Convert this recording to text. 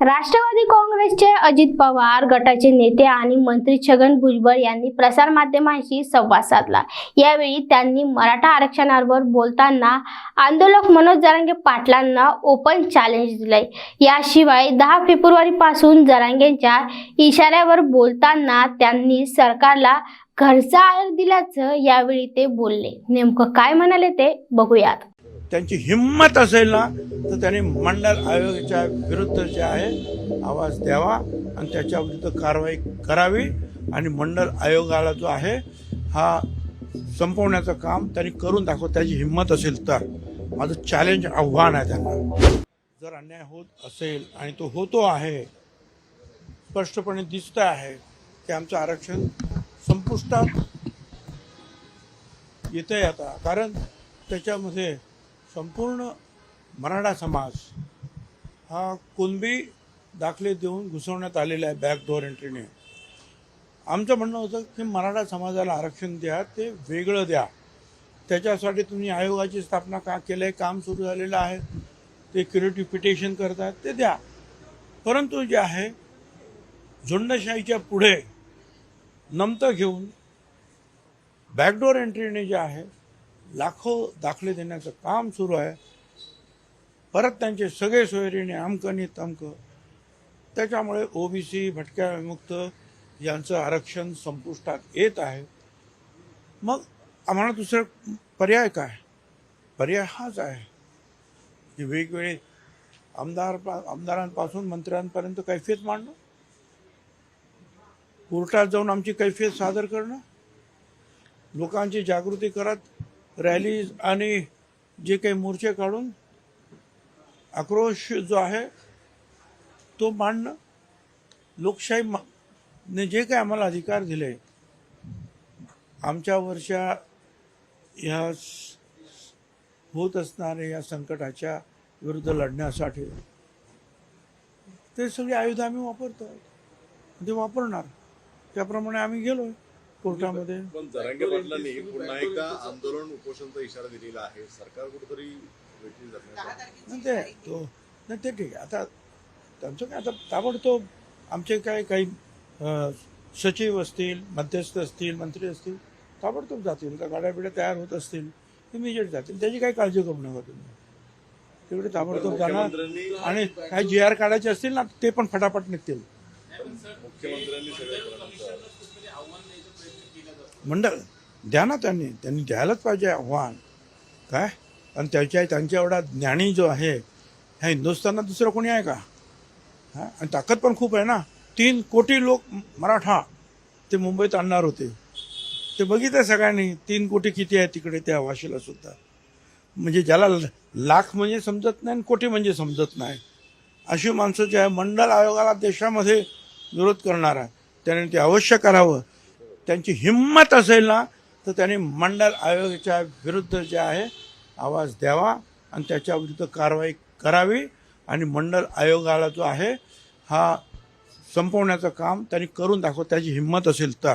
राष्ट्रवादी काँग्रेसचे अजित पवार गटाचे नेते आणि मंत्री छगन भुजबळ यांनी प्रसारमाध्यमांशी संवाद साधला. यावेळी त्यांनी मराठा आरक्षणावर बोलताना आंदोलक मनोज जरांगे पाटलांना ओपन चॅलेंज दिलंय. याशिवाय दहा फेब्रुवारी पासून जरांगेंच्या इशाऱ्यावर बोलताना त्यांनी सरकारला घरचा आयर दिल्याचं यावेळी ते बोलले. नेमकं काय म्हणाले ते बघूयात. त्यांची हिंमत असेल ना तर त्यांनी मंडल आयोगाच्या विरुद्ध जे आहे आवाज द्यावा आणि त्याच्या विरुद्ध कारवाई करावी. आणि मंडल आयोगाला जो आहे हा संपवण्याचं काम त्यांनी करून दाखव त्याची हिंमत असेल तर. माझं चॅलेंज आव्हान आहे त्यांना. जर अन्याय होत असेल आणि तो होतो आहे स्पष्टपणे दिसतं आहे की आमचं आरक्षण संपुष्टात येतंय आता. कारण त्याच्यामध्ये संपूर्ण मराठा समाज हा कुणबी दाखले देऊन घुसवण्यात आलेला आहे बॅकडोर एंट्रीने आमचं म्हणणं होतं की मराठा समाजाला आरक्षण द्या ते वेगळं द्या. त्याच्यासाठी तुम्ही आयोगाची स्थापना का केलं आहे काम सुरू झालेलं आहे ते क्युरेटिव्ह पिटिशन करतात ते द्या. परंतु जे आहे झुंडशाहीच्या पुढे नमतं घेऊन बॅकडोअर एंट्रीने जे आहे लाखो दाखले देण्याचं काम सुरू आहे. परत त्यांचे सगळे सोयरीने अमकं आणि तमकं. त्याच्यामुळे ओबीसी भटक्या विमुक्त यांचं आरक्षण संपुष्टात येत आहे. मग आम्हाला दुसरं पर्याय काय? पर्याय हाच आहे की वेगवेगळे आमदार आमदारांपासून मंत्र्यांपर्यंत कैफियत मांडणं. कोर्टात जाऊन आमची कैफियत सादर करणं. लोकांची जागृती करत रॅलीज आणि जे काही मोर्चे काढून आक्रोश जो आहे तो मांडणं लोकशाही ने जे काही आम्हाला अधिकार दिले आमच्या वर्षा ह्या होत असणाऱ्या या संकटाच्या विरुद्ध लढण्यासाठी ते सगळी आयुध आम्ही वापरतो ते वापरणार. त्याप्रमाणे आम्ही गेलोय. कोर्टामध्ये. पण जरांगे पाटलांनी पुन्हा एकदा आंदोलन उपोषणचा इशारा दिलेला आहे. सरकार कुठेतरी नाही ते तो नाही ते ठीक आहे. आता त्यांचं काय आता ताबडतोब आमचे काय काही सचिव असतील मध्यस्थ असतील मंत्री असतील ताबडतोब जातील. का गाड्या बिड्या तयार होत असतील इमिजिएट जातील. त्याची काही काळजी करू नका तुम्ही. तेवढे ताबडतोब जाणार. आणि काही जी आर काढायचे असतील ना ते पण फटाफट निघतील. मुख्यमंत्र्यांनी मंडळ द्या ना त्यांनी. त्यांनी द्यायलाच पाहिजे आव्हान. काय? आणि त्याच्या त्यांच्या एवढा ज्ञानी जो आहे ह्या हिंदुस्थानात दुसरं कोणी आहे का? हां? आणि ताकद पण खूप आहे ना. तीन कोटी लोक मराठा ते मुंबईत आणणार होते. ते बघितलं सगळ्यांनी तीन कोटी किती आहे तिकडे त्या वाशीला सुद्धा. म्हणजे ज्याला लाख म्हणजे समजत नाही आणि कोटी म्हणजे समजत नाही. अशी माणसं जे आहे मंडल आयोगाला देशामध्ये विरोध करणार आहे त्याने ते अवश्य करावं. त्यांची हिंमत असेल ना तर त्यांनी मंडल आयोगाच्या विरुद्ध जे आहे आवाज द्यावा आणि त्याच्या विरुद्ध कारवाई करावी. आणि मंडल आयोगाला जो आहे हा संपवण्याचं काम त्यांनी करून दाखव त्याची हिंमत असेल तर.